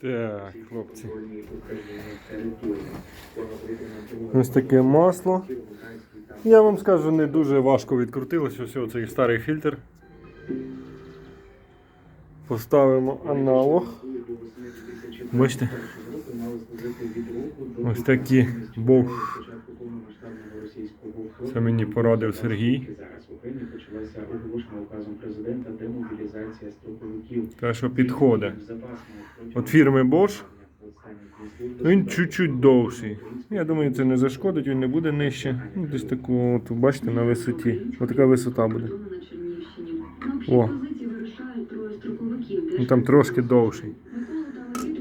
Так, хлопці. Ось таке масло. Я вам скажу, не дуже важко відкрутилось ось оцей старий фільтр. Поставимо аналог. Бачите? Ось такі бог. Це мені порадив Сергій. Почалася оголошена указом президента демобілізація строковиків. Те, що підходить. От фірми Bosch. Він чуть-чуть довший. Я думаю, це не зашкодить, він не буде нижче. Ну, десь таку, от, бачите, на висоті. Ось така висота буде. О. Ну, там трошки довший.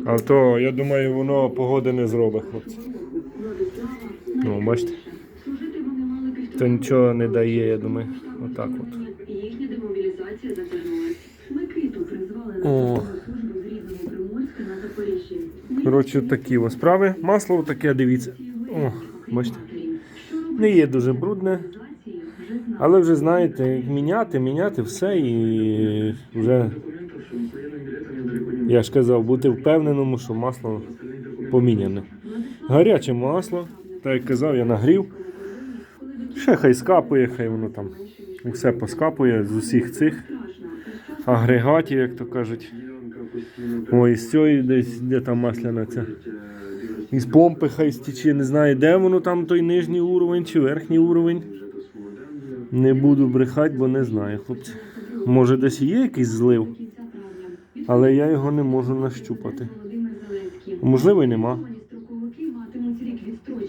А то, я думаю, воно погоди не зробить, хлопці. Ну, бачите. Це нічого не дає, я думаю. Отак от. Їхня демобілізація затягнулась. Микиту призвали на службу з рідного Приморська на Запоріжжі. Коротше, такі ось справи. Масло таке, дивіться. О, бачите. Не є дуже брудне. Але вже знаєте, міняти, міняти все і вже, я ж казав, бути впевненому, що масло поміняне. Гаряче масло, так як казав, я нагрів. Ще хай скапує, хай воно там все поскапує з усіх цих агрегатів, як то кажуть. Ой, з цієї десь, де там масляна ця. Із помпи хай стіче, не знаю, де воно там той нижній уровень чи верхній уровень. Не буду брехати, бо не знаю, хлопці. Може десь є якийсь злив, але я його не можу нащупати. Можливо, і нема.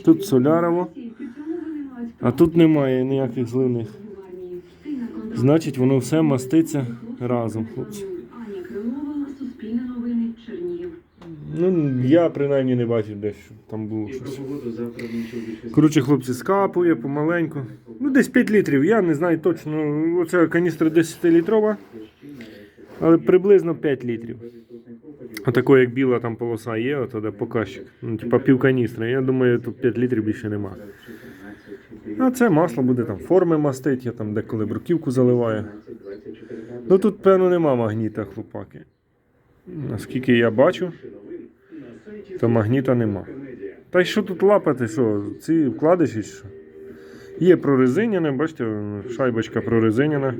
Тут солярово, а тут немає ніяких зливних. Значить, воно все маститься разом, хлопці. Аня Крилова, Суспільне новини, Чернігів. Ну, я принаймні не бачив десь, щоб там було щось. Коротше, хлопці, скапує помаленьку. Ну, десь 5 літрів, я не знаю точно. Оце каністра 10-літрова, але приблизно 5 літрів. Отакої, як біла там полоса є, ото де показчик. Ну, типа пів каністри. Я думаю, тут 5 літрів більше нема. А це масло буде там форми мастить, я там деколи бруківку заливаю. Ну тут, певно, нема магніта, хлопаки. Наскільки я бачу, то магніта нема. Та й що тут лапати, що? Ці вкладиші, що? Є прорезиняне, бачите, шайбочка прорезиняна.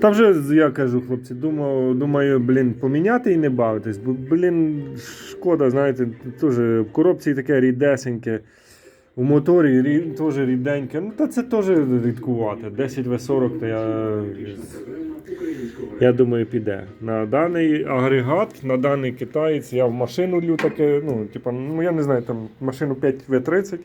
Та вже я кажу, хлопці, думав, думаю, блін, поміняти і не бавитись, бо, блін, шкода, знаєте, теж в коробці таке рідесеньке. У моторі рі- теж ріденьке. Ну, та це теж рідкувати. 10 В40, то я, я думаю, піде. На даний агрегат, на даний китаєць, я в машину лю таке, ну, типа, ну я не знаю, там машину 5 В30.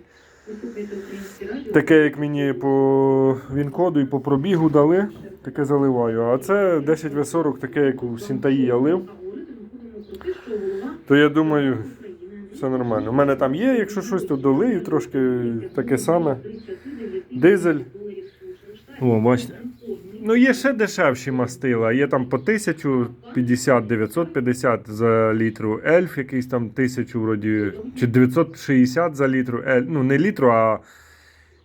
Таке, як мені по він-коду і по пробігу дали, таке заливаю. А це 10 В40, таке, як у Сінтаї я лив. То я думаю, все нормально. У мене там є, якщо щось, то долию трошки таке саме. Дизель. О, бачите. Ну, є ще дешевші мастила. Є там по 1050, 950 за літру. Ельф якийсь там 1000 вроді, чи 960 за літру. Ель, ну, не літру, а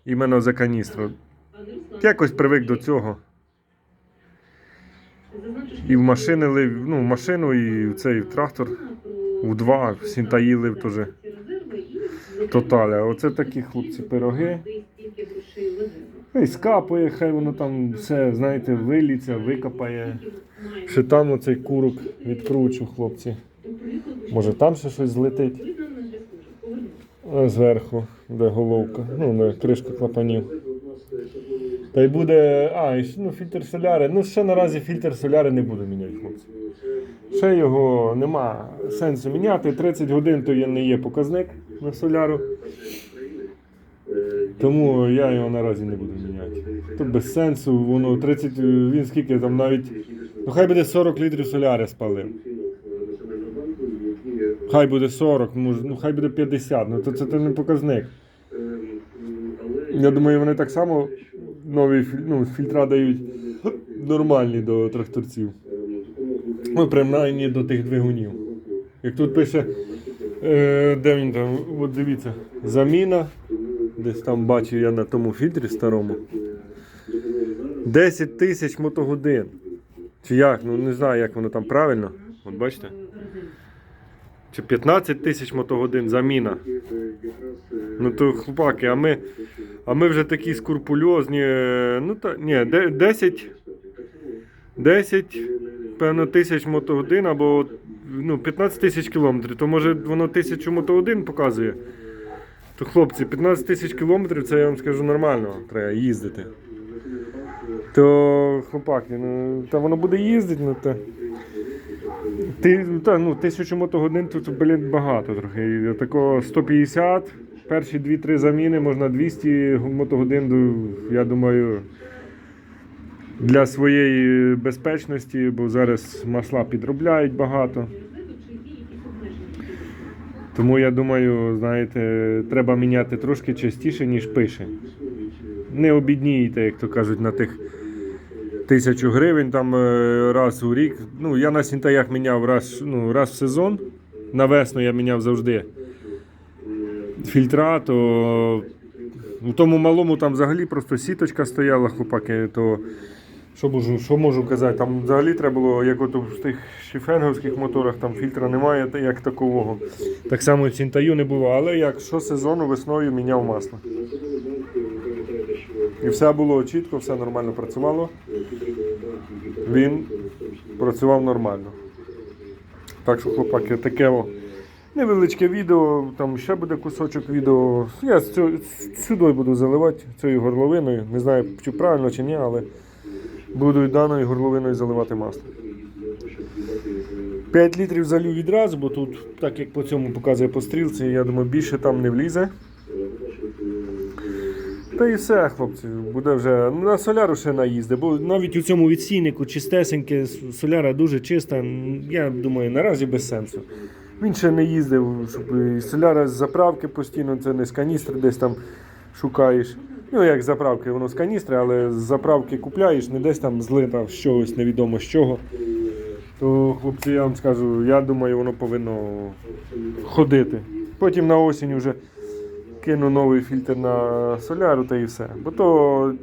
іменно за каністру. Якось привик до цього. І в машини ну, в машину, і в цей в трактор. У два, в Сінтаї лив теж. Тоталя. Оце такі хлопці пироги. Хай скапує, хай воно там все, знаєте, виліться, викопає. Ще там оцей курок відкручу, хлопці. Може там ще щось злетить. Зверху, де головка, ну, де кришка клапанів. Та й буде. А, і ну, фільтр соляри. Ну, ще наразі фільтр соляри не буду міняти, хлопці. Ще його нема сенсу міняти. 30 годин то є- не є показник на соляру. Тому я його наразі не буду міняти. То без сенсу, воно 30, він скільки там навіть. Ну хай буде 40 літрів соляри спалив. Хай буде 40, може, ну хай буде 50, ну то це, це не показник. Я думаю, вони так само нові ну, фільтра дають нормальні до тракторців. Ну, принаймні до тих двигунів. Як тут пише, е, де він там, от дивіться, заміна. Десь там бачив я на тому фільтрі старому. 10 тисяч мотогодин. Чи як? Ну не знаю, як воно там правильно. От бачите? Чи 15 тисяч мотогодин заміна. Ну то хлопаки, а ми, а ми вже такі скрупульозні. е, Ну та ні, 10, 10 певно, тисяч мотогодин або ну, 15 тисяч кілометрів. То може воно тисячу мотогодин показує. То хлопці, 15 тисяч кілометрів це я вам скажу нормально, треба їздити. То хлопаки, ну та воно буде їздити, ну та. Ти, та, ну, тисячу мотогодин тут, блін, багато трохи. Такого 150, перші 2-3 заміни, можна 200 мотогодин, я думаю, для своєї безпечності, бо зараз масла підробляють багато. Тому я думаю, знаєте, треба міняти трошки частіше, ніж пише. Не обіднієте, як то кажуть, на тих тисячу гривень там е, раз у рік. Ну, я на сінтаях міняв раз, ну, раз в сезон. На весну я міняв завжди фільтра, то у тому малому там взагалі просто сіточка стояла, хлопаки, то що можу, що можу казати? Там взагалі треба було, як от в тих шіфенговських моторах, там фільтра немає як такового. Так само Сінтаю не було, але як що сезону весною міняв масло. І все було чітко, все нормально працювало. Він працював нормально. Так що, хлопаки, таке о, невеличке відео, там ще буде кусочок відео. Я сюди буду заливати цією горловиною. Не знаю, чи правильно, чи ні, але буду даною горловиною заливати масло. 5 літрів залю відразу, бо тут, так як по цьому показує по стрілці, я думаю, більше там не влізе. Та і все, хлопці, буде вже на соляру ще наїзде, бо навіть у цьому відсійнику чистесеньке, соляра дуже чиста. Я думаю, наразі без сенсу. Він ще не їздив, щоб соляра з заправки постійно, це не з каністри десь там шукаєш. Ну, як заправки, воно з каністри, але з заправки купляєш, не десь там злита чогось невідомо з чого. То, хлопці, я вам скажу, я думаю, воно повинно ходити. Потім на осінь вже кину новий фільтр на соляру та і все. Бо то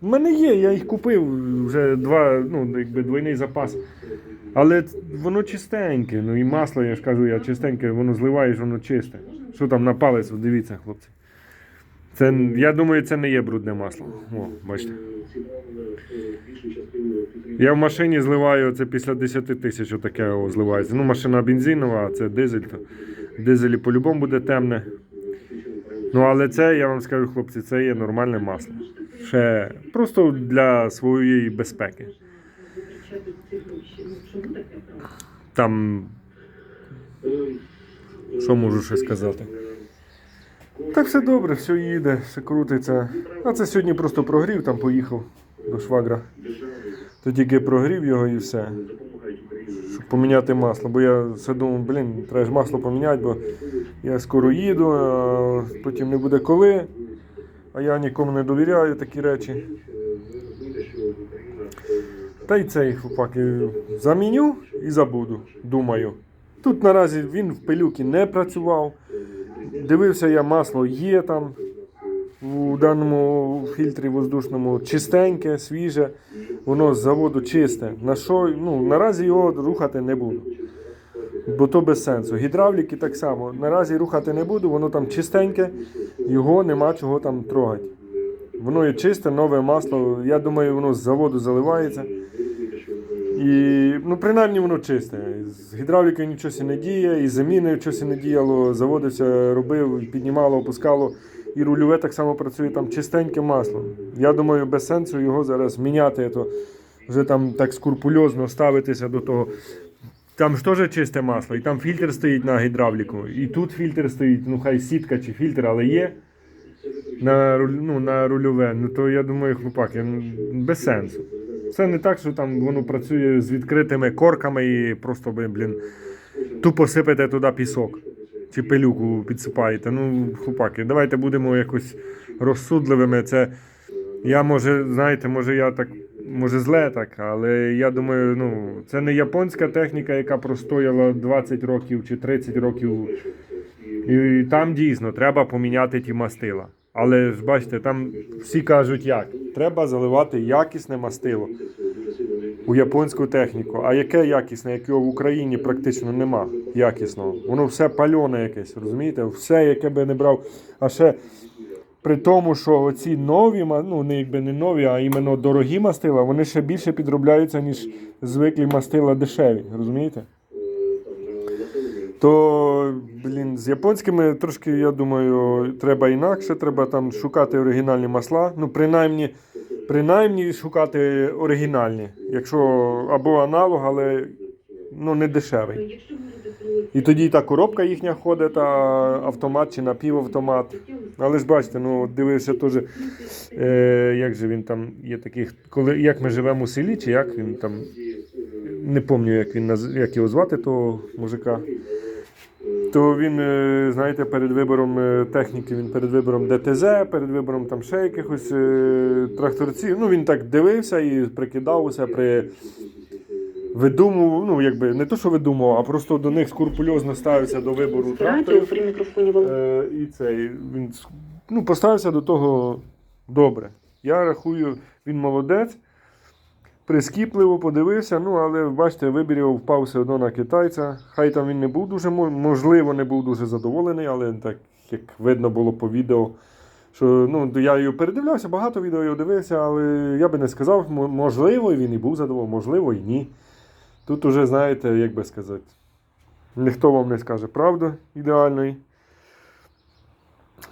в мене є, я їх купив вже два, ну, якби двойний запас. Але воно чистеньке. Ну і масло, я ж кажу, я чистеньке, воно зливаєш, воно чисте. Що там на палець, дивіться, хлопці. Це, я думаю, це не є брудне масло. О, бачите. Я в машині зливаю це після 10 тисяч отаке зливається. Ну, машина бензинова, а це дизель, то дизелі по-любому буде темне. Ну, але це, я вам скажу, хлопці, це є нормальне масло. Ще просто для своєї безпеки. Там. Що можу ще сказати? Так все добре, все їде, все крутиться. А це сьогодні просто прогрів, там поїхав до швагра. То тільки прогрів його і все. Щоб поміняти масло. Бо я все думав, блін, треба ж масло поміняти, бо я скоро їду, а потім не буде коли. А я нікому не довіряю такі речі. Та й цей хлопаки заміню і забуду, думаю. Тут наразі він в пилюки не працював. Дивився я, масло є там у даному фільтрі воздушному чистеньке, свіже, воно з заводу чисте. На що, ну, наразі його рухати не буду. Бо то без сенсу. Гідравліки так само. Наразі рухати не буду, воно там чистеньке, його нема чого там трогати. Воно є чисте, нове масло. Я думаю, воно з заводу заливається. І ну, принаймні воно чисте. З гідравлікою нічого не діє, і заміною щось не діяло, заводився, робив, піднімало, опускало. І рульове так само працює там чистеньке масло. Я думаю, без сенсу його зараз міняти, то вже там так скрупульозно ставитися до того. Там ж теж чисте масло, і там фільтр стоїть на гідравліку, і тут фільтр стоїть, ну хай сітка чи фільтр, але є на, ну, на рульове. Ну то я думаю, хлопаки, ну, без сенсу. Це не так, що там воно працює з відкритими корками і просто, блін, тупо сипете туди пісок. Чи пилюку підсипаєте. Ну, хлопаки, давайте будемо якось розсудливими. Це я може, знаєте, може я так, може зле так, але я думаю, ну, це не японська техніка, яка простояла 20 років чи 30 років. І там дійсно треба поміняти ті мастила. Але ж бачите, там всі кажуть як. Треба заливати якісне мастило. у японську техніку. А яке якісне, якого в Україні практично нема якісного. Воно все пальоне якесь, розумієте? Все, яке би не брав. А ще при тому, що оці нові, ну не якби не нові, а іменно дорогі мастила, вони ще більше підробляються, ніж звиклі мастила дешеві. Розумієте? То, блін, з японськими трошки, я думаю, треба інакше, треба там шукати оригінальні масла. Ну, принаймні, принаймні шукати оригінальні, якщо або аналог, але ну, не дешевий. І тоді та коробка їхня ходить, та автомат чи напівавтомат. Але ж бачите, ну дивився теж, е, як же він там є таких, коли як ми живемо у селі, чи як він там. Не пам'ятаю, як він як його звати, того мужика. То він, е, знаєте, перед вибором е, техніки, він перед вибором ДТЗ, перед вибором там ще якихось е, тракторців. Ну він так дивився і прикидався при видумував, ну якби не то, що видумував, а просто до них скрупульозно ставився до вибору тракторів. Е, і цей він ну, поставився до того добре. Я рахую, він молодець. Прискіпливо подивився, ну але бачите, вибір впав все одно на китайця. Хай там він не був дуже, можливо, не був дуже задоволений, але так як видно було по відео, що ну, я його передивлявся, багато відео його дивився, але я би не сказав, можливо, він і був задоволений, можливо, і ні. Тут уже, знаєте, як би сказати, ніхто вам не скаже правду ідеальної.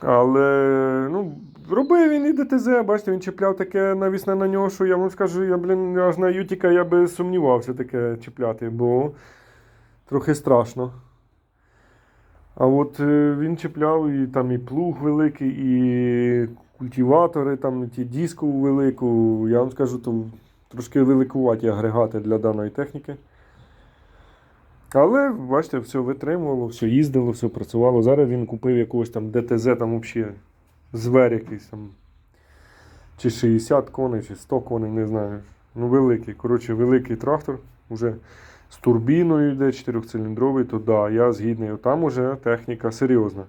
Але ну, робив він і ДТЗ, бачите, він чіпляв таке навісне на нього, що я вам скажу, я, блін, аж на Ютіка я би сумнівався таке чіпляти, бо трохи страшно. А от е, він чіпляв і там і плуг великий, і культиватори, там ті диску велику. Я вам скажу, то трошки великуваті агрегати для даної техніки. Але, бачите, все витримувало, все їздило, все працювало. Зараз він купив якогось там ДТЗ, там взагалі звер якийсь там. Чи 60 коней, чи 100 коней, не знаю. Ну, великий. Коротше, великий трактор. Уже з турбіною йде, чотирьохциліндровий, то да, я згідний. Там уже техніка серйозна.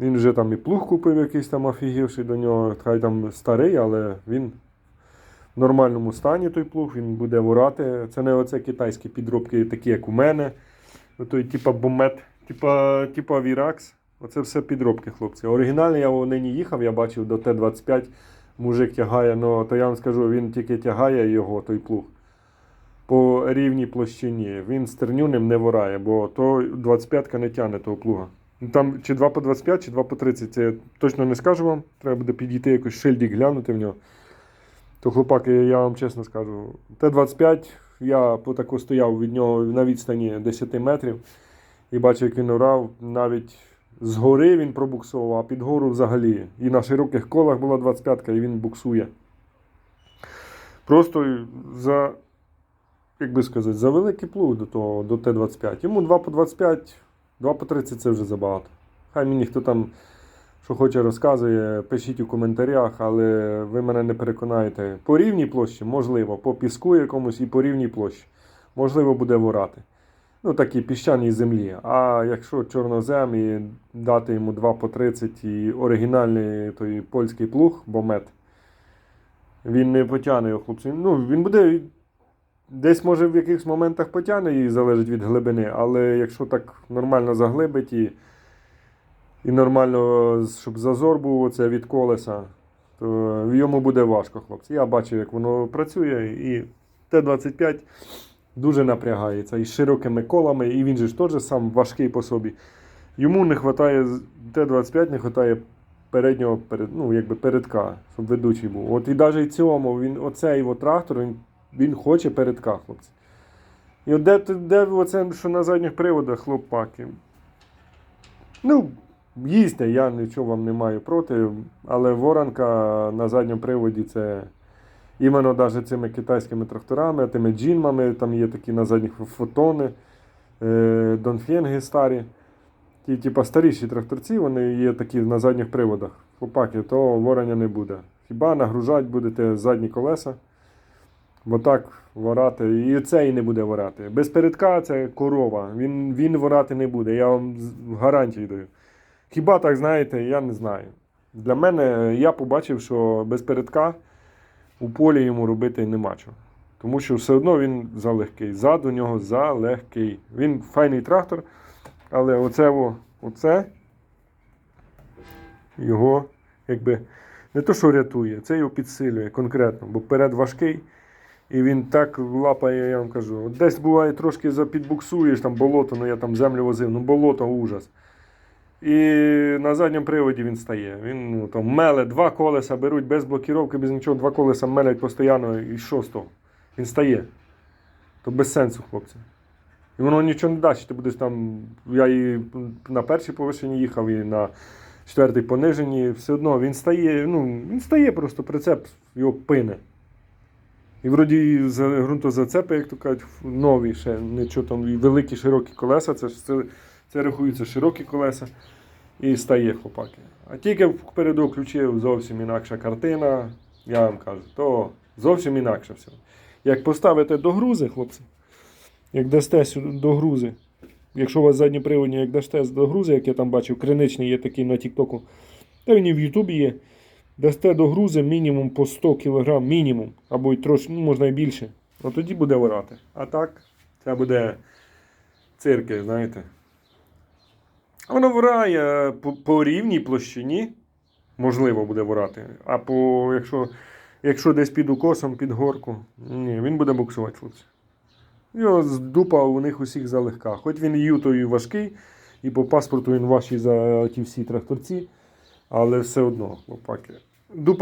Він вже там і плуг купив якийсь там офігівший до нього. Хай там старий, але він в нормальному стані той плуг, він буде ворати. Це не оце китайські підробки, такі як у мене. Той, типа бомет, типа, типа Віракс. Оце все підробки, хлопці. Оригінальний я його нині їхав, я бачив до Т-25. Мужик тягає, ну то я вам скажу, він тільки тягає його, той плуг. По рівній площині. Він стерню ним не ворає, бо то 25-ка не тягне того плуга. Там чи 2 по 25, чи 2 по 30, це точно не скажу вам. Треба буде підійти якось шильдик глянути в нього. То, хлопаки, я вам чесно скажу, Т-25, я потако стояв від нього на відстані 10 метрів і бачив, як він орав. Навіть згори він пробуксував, а під гору взагалі. І на широких колах була 25-ка, і він буксує. Просто за, як би сказати, за великий плуг до того, до Т-25. Йому 2 по 25, 2 по 30 це вже забагато. Хай мені хто там що хоче розказує, пишіть у коментарях, але ви мене не переконаєте. По рівній площі, можливо, по піску якомусь і по рівній площі. Можливо, буде ворати. Ну, такі піщаній землі. А якщо чорнозем і дати йому 2 по 30 і оригінальний той польський плуг, бомет, він не потягне його, хлопці. Ну, він буде. Десь може в якихось моментах потягне і залежить від глибини, але якщо так нормально заглибить і і нормально, щоб зазор був оце від колеса, то йому буде важко, хлопці. Я бачив, як воно працює, і Т-25 дуже напрягається і широкими колами, і він же ж теж сам важкий по собі. Йому не вистачає, Т-25 не вистачає переднього перед, ну, якби передка, щоб ведучий був. От і навіть цьому, він, оцей от трактор, він, він хоче передка, хлопці. І от де, де оце, що на задніх приводах, хлопаки. Ну, їсти, я нічого вам не маю проти, але воронка на задньому приводі це іменно навіть цими китайськими тракторами, тими джинмами, там є такі на задніх фотони, е, донфенги старі. Ті, типа старіші тракторці, вони є такі на задніх приводах. Хлопаки, то ворення не буде. Хіба нагружати будете задні колеса, бо так ворати. І цей не буде ворати. Без передка це корова. Він, він ворати не буде. Я вам гарантію даю. Хіба так знаєте, я не знаю. Для мене я побачив, що без передка у полі йому робити нема чого. Тому що все одно він залегкий. Зад у нього залегкий. Він файний трактор, але оце, оце його якби не то, що рятує, це його підсилює конкретно, бо перед важкий. І він так лапає, я вам кажу. Десь буває трошки запідбуксуєш, там болото, ну я там землю возив, ну болото ужас. І на задньому приводі він стає. Він ну, там меле два колеса, беруть без блокіровки, без нічого, два колеса мелять постійно, і що з того? Він стає. То без сенсу, хлопці. І воно нічого не дасть. Ти будеш там. Я і на першій повишенні їхав, і на четвертій пониженні. Все одно він стає, ну, він стає просто прицеп, його пине. І вроді за ґрунтозацепи, як то кажуть, нові ще, нічого там, великі широкі колеса, це, ж- це, це рахуються широкі колеса. І стає хлопаки. А тільки впереду включив зовсім інакша картина, я вам кажу, то зовсім інакше все. Як поставите до грузи, хлопці, як дасте до грузи, якщо у вас задні приводні, як дасте до грузи, як я там бачив, криничний є такий на Тіктоку, та він і в Ютубі є. Дасте до грузи мінімум по 100 кг, мінімум, або й трошки, ну, можна і більше. От тоді буде орати. А так, це буде цирки, знаєте. Воно вирає по, по рівній площині, можливо, буде ворати. А по, якщо, якщо десь під укосом, під горку, ні, він буде буксувати, хлопці. Його з дупа у них усіх залегка. Хоч він ютою важкий, і по паспорту він важчий за ті всі тракторці, але все одно, хлопаки. Дупа